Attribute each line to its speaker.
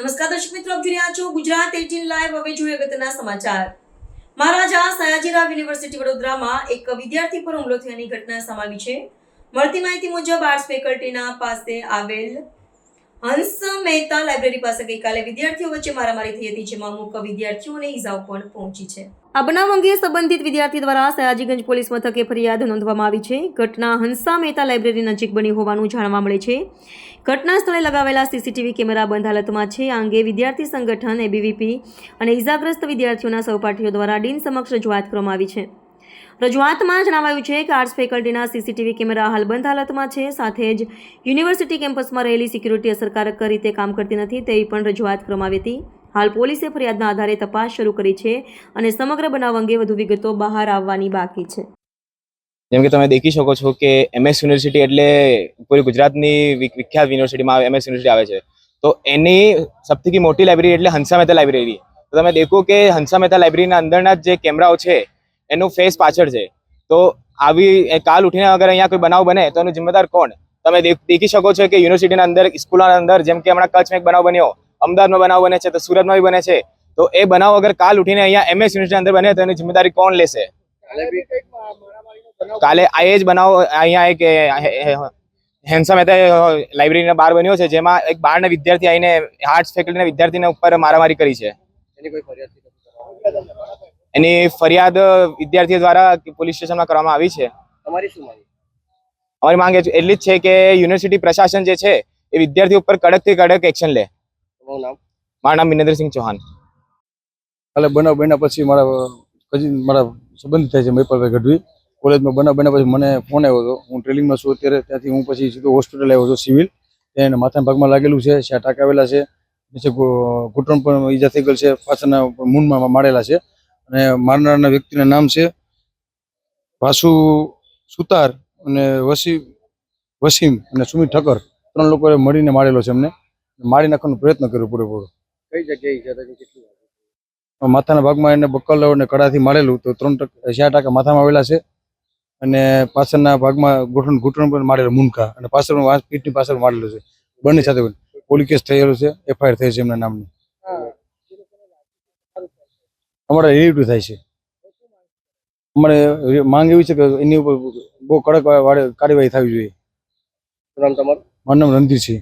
Speaker 1: નમસ્કાર દર્શક મિત્રો, આપ જોઈ રહ્યા છો ગુજરાત એટીન લાઈવ. હવે જોઈએ અગત્યના સમાચાર. મહારાજા સયાજીરાવ યુનિવર્સિટી વડોદરામાં એક વિદ્યાર્થી પર હુમલો થયાની ઘટના સમાવી છે. મળતી માહિતી મુજબ આર્ટ્સ ફેકલ્ટીના પાસે આવેલ હંસ મહેતા લાઇબ્રેરી પાસે ગઈકાલે વિદ્યાર્થીઓ વચ્ચે મારામારી થઈ હતી, જેમાં અમુક વિદ્યાર્થીઓને ઇજાઓ પણ પહોંચી છે. આ બનાવ અંગે સંબંધિત વિદ્યાર્થી દ્વારા સયાજીગંજ પોલીસ મથકે ફરિયાદ નોંધવામાં આવી છે. ઘટના હંસા મહેતા લાઇબ્રેરી નજીક બની હોવાનું જાણવા મળે છે. ઘટના સ્થળે લગાવેલા સીસીટીવી કેમેરા બંધ હાલતમાં છે. આ અંગે વિદ્યાર્થી સંગઠન, એબીવીપી અને ઇજાગ્રસ્ત વિદ્યાર્થીઓના સહપાઠીઓ દ્વારા ડીન સમક્ષ રજૂઆત કરવામાં આવી છે. રજૂઆતમાં જણાવાયું છે કે આર્ટ્સ ફેકલ્ટીના સીસીટીવી કેમેરા હાલ બંધ હાલતમાં છે. સાથે જ યુનિવર્સિટી કેમ્પસમાં રહેલી સિક્યુરિટી અસરકારક રીતે કામ કરતી નથી તેવી પણ રજૂઆત કરવામાં આવી હતી. હાલ પોલીસે ફરિયાદના આધારે તપાસ શરૂ કરી છે અને સમગ્ર બનાવ અંગે વધુ વિગતો બહાર આવવાની બાકી છે.
Speaker 2: જેમ કે તમે દેખી શકો છો કે એમએસ યુનિવર્સિટી એટલે પૂરી ગુજરાતની વિખ્યાત યુનિવર્સિટીમાં એમએસ યુનિવર્સિટી આવે છે. તો એની સૌથી મોટી લાઇબ્રેરી એટલે હંસા મહેતા લાઇબ્રેરી તો તમે દેખો કે હંસા મહેતા લાઇબ્રેરીના અંદરના જે કેમેરાઓ છે એનું ફેસ પાછળ છે. તો આવી કાલ ઉઠીને અગર અહીંયા કોઈ બનાવ બને, તો એનું જિમ્મેદાર કોણ? તમે દેખ- શકો છો કે યુનિવર્સિટીના અંદર, સ્કૂલના અંદર, જેમ કે હમણાં કચ્છમાં એક બનાવ બન્યો, અમદાવાદમાં બનાવ બને છે, તો સુરતમાં બી બને છે. તો એ બનાવ અગર કાલ ઉઠીને અહીંયા એમએસ યુનિવર્સિટી અંદર બને, તો એની જિમ્મેદારી કોણ લેશે? કાલે આ જ બનાવ અહીંયા એક હેન્સા મહેતા લાઇબ્રેરીના બાર બન્યો છે, જેમાં એક બારના વિદ્યાર્થી આવીને આર્ટ્સ ફેકલ્ટીના વિદ્યાર્થીને ઉપર મારામારી કરી છે.
Speaker 3: એની કોઈ ફરિયાદ
Speaker 2: એની ફરિયાદ વિદ્યાર્થીઓ દ્વારા પોલીસ સ્ટેશનમાં કરવામાં આવી છે.
Speaker 3: તમારી શું માંગ
Speaker 2: અમારી માંગ એટલી જ છે કે યુનિવર્સિટી પ્રશાસન જે છે એ વિદ્યાર્થી ઉપર કડકથી કડક એક્શન લે.
Speaker 3: તમારું નામ?
Speaker 2: મારું નામ મિનેન્દ્રસિંહ ચૌહાણ.
Speaker 4: કાલે બનાવ બન્યા પછી મારા કજી મારા સંબંધ થાય છે મહિપાલભાઈ ગઢવી. કોલેજમાં બનાવ બન્યા પછી મને ફોન આવ્યો હતો. હું ટ્રેનિંગમાં છું અત્યારે ત્યાંથી હું પછી સીધો હોસ્પિટલ આવ્યો હતો સિવિલ. ત્યાં એને માથાના ભાગમાં લાગેલું છે ત્યાં આવેલા છે. પછી ઘૂંટણ પણ ઈજા થઈ ગયેલ છે પાછળના મૂનમાં મારેલા છે. અને મારનારના વ્યક્તિના નામ છે વાસુ સુતાર અને વસી વસીમ અને સુમિત ઠક્કર. ત્રણ લોકોએ મળીને મારેલો છે એમને. મારી નાખવાનો પ્રયત્ન કર્યો પૂરેપૂરો.
Speaker 3: કઈ જગ્યાએ?
Speaker 4: માથાના ભાગમાં એને બક્કલ અને કડાથી મારેલું તો ત્રણ ટકા ચાર ટકા માથામાં આવેલા છે. અને પાછળના ભાગમાં ઘૂંટણ ઘૂંટણ પર મારેલું મુનકા અને પાછળ વાંસ પીઠની પાછળ મારેલું છે. બંને સાથે પોલીસ કેસ થયેલો છે. એફઆઈઆર થઈ છે એમના નામની. અમારે રિલેટિવ થાય છે. અમારે માંગ એવી છે કે એની ઉપર બહુ કડક કાર્યવાહી થવી જોઈએ.
Speaker 3: નામ તમારું?
Speaker 4: મારું નામ રણધીર છે.